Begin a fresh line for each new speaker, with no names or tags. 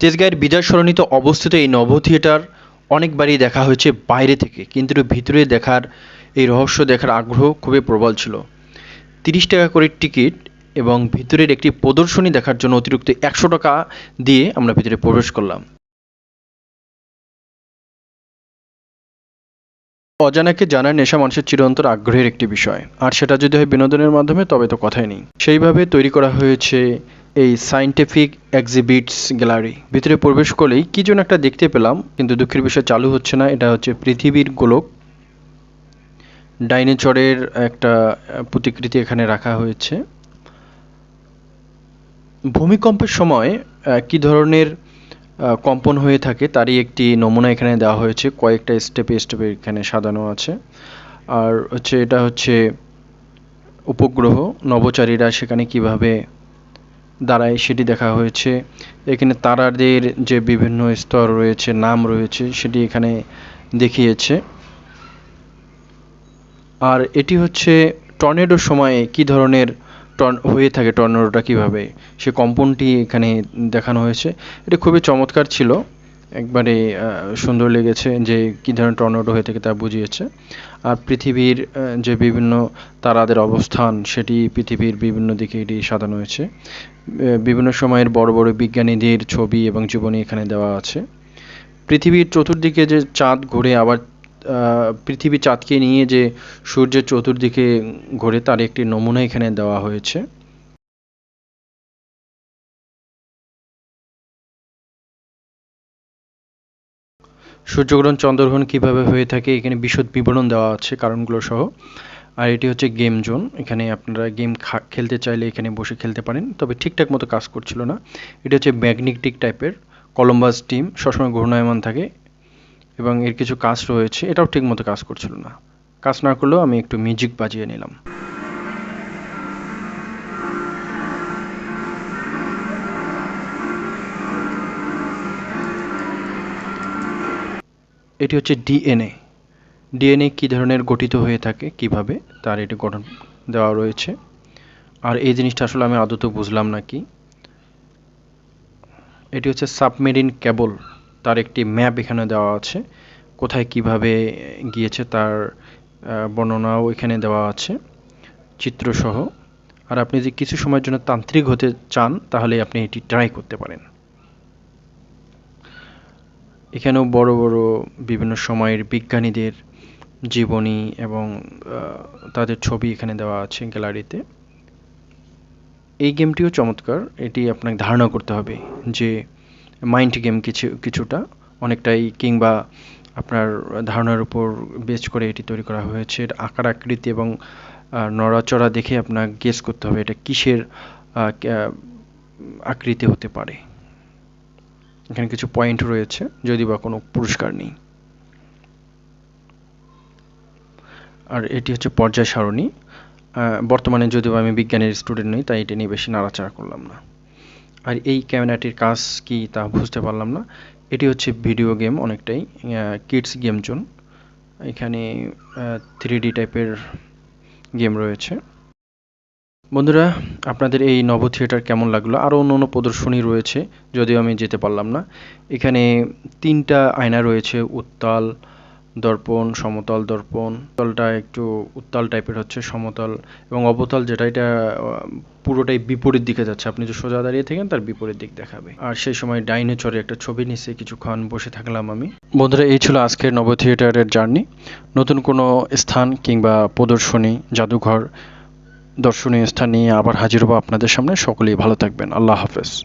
তেজগাঁয়ের বিজয় সরণিতে অবস্থিত এই নব থিয়েটার অনেকবারই দেখা হয়েছে বাইরে থেকে, কিন্তু ভিতরে দেখার, এই রহস্য দেখার আগ্রহ খুবই প্রবল ছিল। তিরিশ টাকা করে টিকিট এবং ভিতরের একটি প্রদর্শনী দেখার জন্য অতিরিক্ত একশো টাকা দিয়ে আমরা ভিতরে প্রবেশ করলাম। অজানাকে জানার নেশা মানুষের চিরন্তর আগ্রহের একটি বিষয়। আর সেটা যদি হয় বিনোদনের মাধ্যমে, তবে তো কথাই নেই। সেইভাবে তৈরি করা হয়েছে এই সায়েন্টিফিক এক্সিবিটস গ্যালারি ভিতরে প্রবেশ করলেই কি যেন একটা দেখতে পেলাম, কিন্তু দুঃখের বিষয় চালু হচ্ছে না, এটা হচ্ছে পৃথিবীর গোলক। ডাইনোচরের একটা প্রতিকৃতি এখানে রাখা হয়েছে। ভূমিকম্পের সময় কি ধরনের কম্পন হয়ে থাকে তারই একটি নমুনা এখানে দেওয়া হয়েছে। কয়েকটা স্টেপে স্টেপে এখানে সাজানো আছে। আর হচ্ছে, এটা হচ্ছে উপগ্রহ। নভোচারীরা সেখানে কীভাবে দাঁড়ায় সেটি দেখা হয়েছে। এখানে তারাদের যে বিভিন্ন স্তর রয়েছে, নাম রয়েছে, সেটি এখানে দেখিয়েছে। আর এটি হচ্ছে টর্নেডো সময়ে কি ধরনের টর্ন হয়ে থাকে, টর্নেডোটা কীভাবে? সে কম্পনটি এখানে দেখানো হয়েছে। এটা খুবই চমৎকার ছিল। একবারে সুন্দর লেগেছে যে কি ধরনের টর্নেডো হয়ে থাকে তা বুঝিয়েছে। আর পৃথিবীর যে বিভিন্ন তারাদের অবস্থান, সেটি পৃথিবীর বিভিন্ন দিকে এটি সাজানো হয়েছে। বিভিন্ন সময়ের বড় বড় বিজ্ঞানীদের ছবি এবং জীবনী এখানে দেওয়া আছে। পৃথিবীর চতুর্দিকে যে চাঁদ ঘুরে, আবার পৃথিবী চাঁদকে নিয়ে যে সূর্যের চতুর্দিকে ঘোরে, তার একটি নমুনা এখানে দেওয়া হয়েছে। সূর্যগ্রহণ, চন্দ্রগ্রহণ কীভাবে হয়ে থাকে, এখানে বিশদ বিবরণ দেওয়া আছে কারণগুলো সহ। আর এটি হচ্ছে গেম জোন। এখানে আপনারা গেম খেলতে চাইলে এখানে বসে খেলতে পারেন, তবে ঠিকঠাক মতো কাজ করছিল না। এটা হচ্ছে ম্যাগনেটিক টাইপের কলম্বাস টিম, সবসময় ঘূর্ণায়মান থাকে এবং এর কিছু কাজ রয়েছে। এটাও ঠিক মতো কাজ করছিল না। কাজ না করলেও আমি একটু মিউজিক বাজিয়ে নিলাম। এটি হচ্ছে ডিএনএ। ডিএনএ কী ধরনের গঠিত হয়ে থাকে, কীভাবে, তার এটি গঠন দেওয়া রয়েছে। আর এই জিনিসটা আসলে আমি আদতে বুঝলাম না কি এটি হচ্ছে সাবমেরিন কেবল তার একটি ম্যাপ এখানে দেওয়া আছে। কোথায় কীভাবে গিয়েছে তার বর্ণনাও এখানে দেওয়া আছে, চিত্রসহ। আর আপনি যদি কিছু সময়ের জন্য তান্ত্রিক হতে চান, তাহলে আপনি এটি ট্রাই করতে পারেন। এখানেও বড় বড় বিভিন্ন সময়ের বিজ্ঞানীদের জীবনী এবং তাদের ছবি এখানে দেওয়া আছে গ্যালারিতে। এই গেমটিও চমৎকার। এটি আপনাকে ধারণা করতে হবে যে মাইন্ড গেম কিছু, কিছুটা অনেকটাই কিংবা আপনার ধারণার উপর বেচ করে এটি তৈরি করা হয়েছে। এর আকার, আকৃতি এবং নড়াচড়া দেখে আপনার গেস করতে হবে এটা কিসের আকৃতি হতে পারে। এখানে কিছু পয়েন্ট রয়েছে, যদি বা কোনো পুরস্কার নেই। আর এটি হচ্ছে পর্যায় সারণী। বর্তমানে যদিও আমি বিজ্ঞানের স্টুডেন্ট নই, তাই এটি নিয়ে বেশি নাড়াচাড়া করলাম না। আর এই ক্যামেরাটির কাজ কি তা বুঝতে পারলাম না। এটি হচ্ছে ভিডিও গেম অনেকটাই কিডস গেম জোন এখানে থ্রি ডি টাইপের গেম রয়েছে। বন্ধুরা, আপনাদের এই নব থিয়েটার কেমন লাগল? আরও অন্য অন্য প্রদর্শনী রয়েছে, যদিও আমি যেতে পারলাম না। এখানে তিনটা আয়না রয়েছে, উত্তাল দর্পণ, সমতল দর্পণ। তলটা একটু উত্তাল টাইপের হচ্ছে, সমতল এবং অবতল যেটা, এটা পুরোটাই বিপরীত দিকে যাচ্ছে। আপনি যে সোজা দাঁড়িয়ে থাকেন, তার বিপরীত দিক দেখাবে। আর সেই সময় ডাইনোচরে একটা ছবি নিচে কিছুক্ষণ বসে থাকলাম আমি। বন্ধুরা, এই ছিল আজকের নব থিয়েটারের জার্নি। নতুন কোনো স্থান কিংবা প্রদর্শনী, জাদুঘর দর্শনীয় স্থান নিয়ে আবার হাজির হব আপনাদের সামনে। সকলেই ভালো থাকবেন। আল্লাহ হাফেজ।